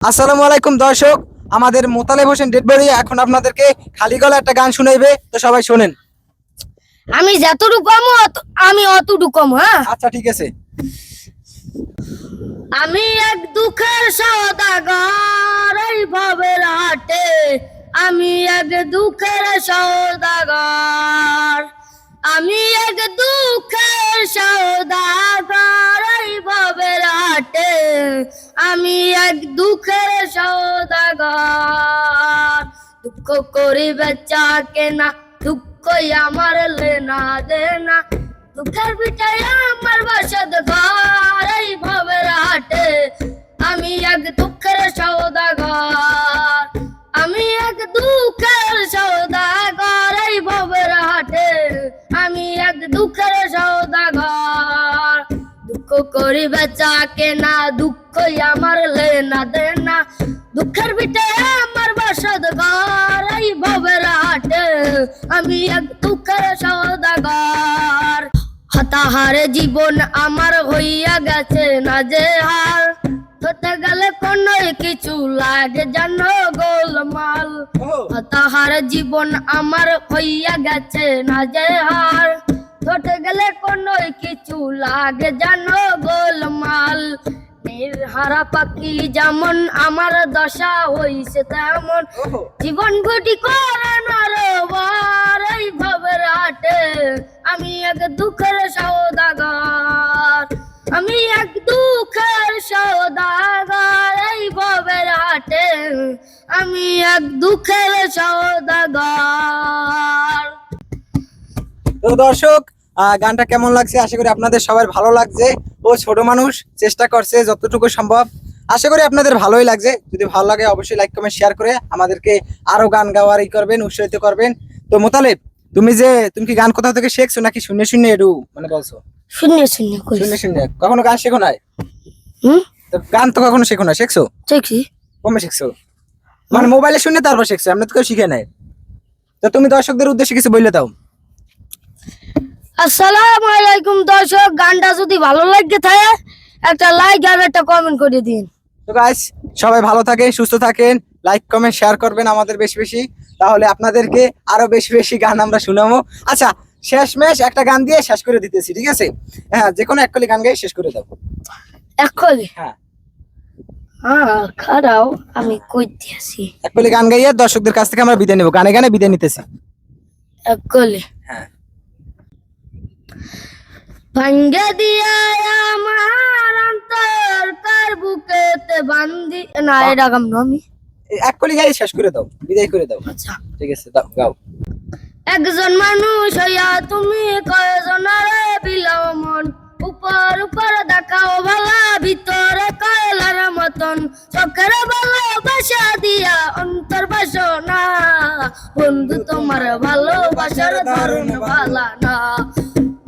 আসসালামু আলাইকুম দর্শক আমাদের মোতালেব হোসেন ডেড বডি এখন আপনাদেরকে খালি গলা একটা গান শুনাইবে তো সবাই শোনেন। আমি যতটুকু কম আমি অতটুকু কম হ্যাঁ? আচ্ছা ঠিক আছে। আমি এক দুঃখের সৌদাগর এই ভবের হাটে আমি এক দুঃখের সৌদাগর আমি এক দুঃখের সৌদাগর হাটে আমি এক দুঃখের সৌদাগর। দুঃখ করি বেচা কেনা দুঃখ আমার লেনা দেনা। দুঃখের বিটায় আমার বাসদ ঘর, এই ভবের হাটে আমি এক দুঃখের সৌদাগর। আমি এক দুঃখের সৌদাগর, এই ভবের হাটে আমি এক দুঃখের সৌদাগর। দুঃখ করি বেচা কেনা দুঃখ আমার লেনা দেনা। দুঃখের বিটে আমার বাসদ ঘর এই ভবের হাটে আমি এক দুঃখের সদাগর। হতাহারে জীবন আমার হইয়া গেছে না যে হার। হতে গেলে কোন কিছু লাগে জানো গোলমাল। হতাহার জীবন আমার হইয়া গেছে না যে হার। ধরতে গেলে কোন কিছু লাগে জানো গোলমাল? হারা পাখি যেমন আমার দশা হইছে তেমন। জীবন ঘটি করে নরবার এই ভবের আমি এক দুঃখের সৌদাগর। আমি এক দুঃখের সৌদাগর এই ভবের হাটে। আমি এক দুঃখের সৌদাগর। তো দর্শক আহ, গানটা কেমন লাগছে? আশা করি আপনাদের সবার ভালো লাগছে। ও ছোট মানুষ চেষ্টা করছে যতটুকু সম্ভব। আশা করি আপনাদের ভালোই লাগছে। যদি ভালো লাগে অবশ্যই লাইক কমেন্ট শেয়ার করে আমাদেরকে আরও গান গাওয়ার ই করবেন উৎসাহিত করবেন। তো মোতালেব তুমি যে তুমি কি গান কোথাও থেকে শিখছো নাকি শূন্য শূন্য একটু মানে বলছো? শূন্য শূন্য কই শূন্য শূন্য। কখনো গান শেখো নাই? হুম? তো গান তো কখনো শেখো না শিখছো? কমে শিখছো। মানে মোবাইলে শুনে তারপর শিখছো আমরা তো কেউ শিখে নাই। তো তুমি দর্শকদের উদ্দেশ্যে কিছু বললে দাও। আসসালামু আলাইকুম দর্শক গানটা যদি ভালো লাগে থাকে একটা লাইক আর একটা কমেন্ট করে দিন। তো গাইস সবাই ভালো থাকেন সুস্থ থাকেন লাইক কমেন্ট শেয়ার করবেন আমাদের বেশি বেশি তাহলে আপনাদেরকে আরও বেশি বেশি গান আমরা শুনাবো। আচ্ছা শেষ মেশ একটা গান দিয়ে শেষ করে দিতেছি ঠিক আছে? হ্যাঁ যে কোনো এক কলি গান গাই শেষ করে দাও এক কলি? হ্যাঁ। হ্যাঁ খারাও আমি কইতে আছি এক কলি গান গাইয়ে দর্শকদের কাছ থেকে আমরা বিদায় নেব। গানে গানে বিদায় নিতেছি। এক কলি? হ্যাঁ। ভাঙ্গে দিয়া আমার অন্তর তার বুকেতে বান্ধি না এটা গাম না আমি এই এক কলি গাই শেষ করে দাও বিদায় করে দাও। আচ্ছা। ঠিক আছে দাও গাও। একজন মানুষ হইয়া তুমি কয়জনারে বিলাও মন উপর উপর দেখাও ভালা ভিতরে কয়লার মতন। চোখের ভালোবাসা দিয়া অন্তর বাসনা। বন্ধু তোমার ভালোবাসার ধরন ভালা না।